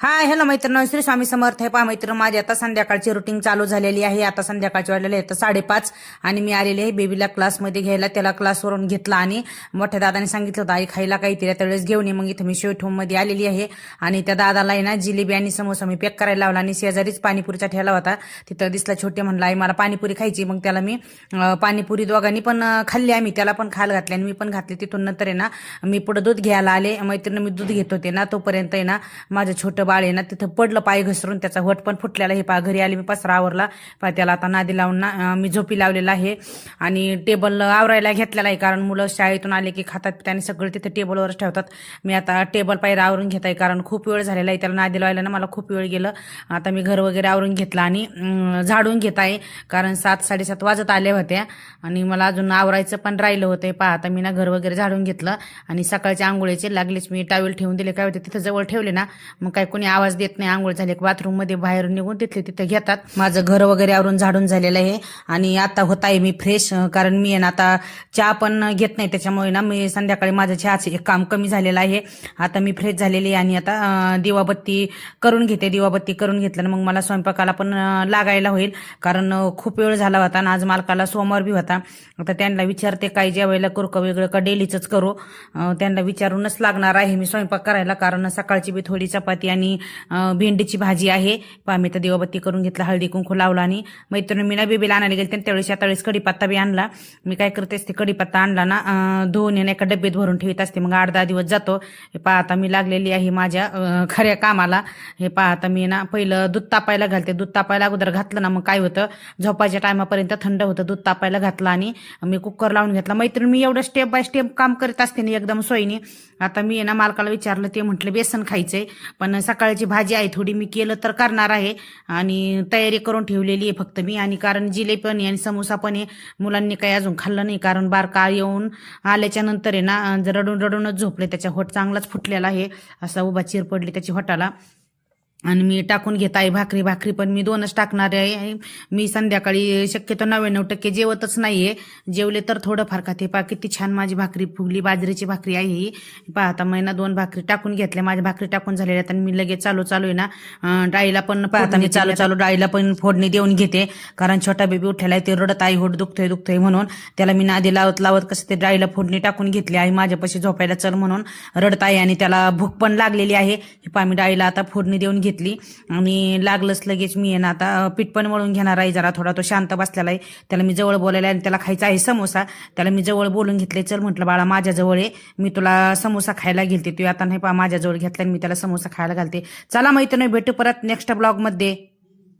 Hi hello मैत्रिणी श्री स्वामी समर्थ हे पहा मैत्र माझी आता संध्याकाळची रुटीन चालू झालेली आहे. आता संध्याकाळची वाढलेली आहे. तर साडेपाच आणि मी आलेले आहे बेबीला क्लासमध्ये घ्यायला. त्याला क्लासवरून घेतला आणि मोठ्या दादाने सांगितलं होतं आई खायला काहीतरी त्यावेळेस घेऊन ये. मग इथं मी शेवट होममध्ये आलेली आहे. आणि त्या दादाला आहे ना जिलेबी आणि समोसा मी पॅक करायला लावला आणि शेजारीच पाणीपुरीचा ठेला होता. तिथं दिसला छोटे म्हणला आई मला पाणीपुरी खायची. मग त्याला मी पाणीपुरी दोघांनी पण खाल्ली आम्ही. त्याला पण खायला घातली आणि मी पण घातली. तिथून नंतर आहे ना मी पुढं दूध घ्यायला आले. मैत्रिणी मी दूध घेत होते ना तोपर्यंत आहे ना माझं छोटं बाळ आहे ना तिथं पडलं पाय घसरून त्याचा वट पण फुटलेला हे पा घरी आले मी पसरा आवरला. पा त्याला आता नादी लावून ना मी झोपी लावलेला आहे. आणि टेबल आवरायला घेतलेला आहे कारण मुलं शाळेतून आले की खातात त्याने सगळं तिथं टेबलवरच ठेवतात. मी आता टेबल पायरा आवरून घेत आहे कारण खूप वेळ झालेला आहे. त्याला नादी लावायला ना मला खूप वेळ गेलं. आता मी घर वगैरे आवरून घेतलं आणि झाडून घेत आहे कारण सात साडेसात वाजत आल्या होत्या आणि मला अजून आवरायचं पण राहिलं होतं. पहा आता मी ना घर वगैरे झाडून घेतलं. आणि सकाळच्या आंघोळीचे लागलेच मी टावेल ठेवून दिले. काय होते तिथं जवळ ठेवले ना मग काय कोणी आवाज देत नाही आंघोळ झाली बाथरूममध्ये बाहेर निघून तिथले तिथे घेतात. माझं घर वगैरे आवरून झाडून झालेलं आहे आणि आता होत आहे मी फ्रेश कारण मी आहे ना आता चहा पण घेत नाही त्याच्यामुळे ना मी संध्याकाळी माझं चहाचे एक काम कमी झालेलं आहे. आता मी फ्रेश झालेली आहे आणि आता दिवाबत्ती करून घेते दिवाबत्ती करून घेतल्यानं मग मला स्वयंपाकाला पण लागायला होईल. कारण खूप वेळ झाला होता आणि आज मालकाला सोमवार बी होता. आता त्यांना विचारते काय जेवायला करू का वेगळं का डेलीचंच करू. त्यांना विचारूनच लागणार आहे मी स्वयंपाक करायला कारण सकाळची बी थोडी चपाती आणि आणि भेंडीची भाजी आहे. पहा मी तर देवाबत्ती करून घेतला हळदी कुंकू लावला आणि मैत्रिणी मी ना बेबीला आणायला गेले त्यावेळेस त्यावेळेस कडीपत्ता बी आणला. मी काय करते ते कडीपत्ता आणला ना धुवून येणे एका डब्यात भरून ठेवत असते. मग आठ दहा दिवस जातो. हे पहा आता मी लागलेली आहे माझ्या खऱ्या कामाला. हे पहा आता मी ना पहिलं दूध तापायला घालते. दूध तापायला अगोदर घातलं ना मग काय होतं? झोपायच्या टायमापर्यंत थंड होतं. दूध तापायला घातलं आणि मी कुकर लावून घेतला. मैत्रीण मी एवढं स्टेप बाय स्टेप काम करत असते ना एकदम सोयीने. आता मी आहे ना मालकाला विचारलं ते म्हटलं बेसन खायचंय. पण सकाळी सकाळची भाजी आहे थोडी मी केलं तर करणार आहे. आणि तयारी करून ठेवलेली आहे फक्त मी. आणि कारण जिलेबी पण आहे आणि समोसा पण आहे मुलांनी काही अजून खाल्लं नाही. कारण बारका येऊन आल्याच्यानंतर आहे ना जर रडून रडूनच झोपले त्याच्या होट चांगलाच फुटलेला आहे. असा उभा चिर पडली त्याची होटाला आणि मी टाकून घेत आहे भाकरी भाकरी पण मी दोनच टाकणार आहे. मी संध्याकाळी शक्यतो नव्याण्णव टक्के जेवतच नाहीये. जेवले तर थोडं फार खाते. पा किती छान माझी भाकरी फुगली बाजरीची भाकरी आहे ही. पाहता महिना दोन भाकरी टाकून घेतल्या. माझ्या भाकरी टाकून झालेल्या आणि मी लगेच चालू चालू आहे ना डाळीला पण पाहता मी चालू चालू डाळीला पण फोडणी देऊन घेते. कारण छोटा बेबी उठलेला आहे ते रडत आई होट दुखतोय दुखतोय म्हणून. त्याला मी नादी लावत लावत कसं ते डाळीला फोडणी टाकून घेतली आई माझ्यापाशी झोपायला चल म्हणून रडत आहे आणि त्याला भूक पण लागलेली आहे. ही पहा मी डाळीला आता फोडणी देऊन घेतली. आणि लागलंच लगेच मी आहे ना आता पीठ पण वळून घेणार आहे जरा थोडा तो शांत बसलेला आहे. त्याला मी जवळ बोलायला आणि त्याला खायचा आहे समोसा. त्याला मी जवळ बोलून घेतले चल म्हटलं बाळा माझ्याजवळ आहे मी तुला समोसा खायला घेते. तू आता नाही पा माझ्याजवळ घेतला आणि मी त्याला समोसा खायला घालते. चला मैत्रिणी भेटू परत नेक्स्ट ब्लॉगमध्ये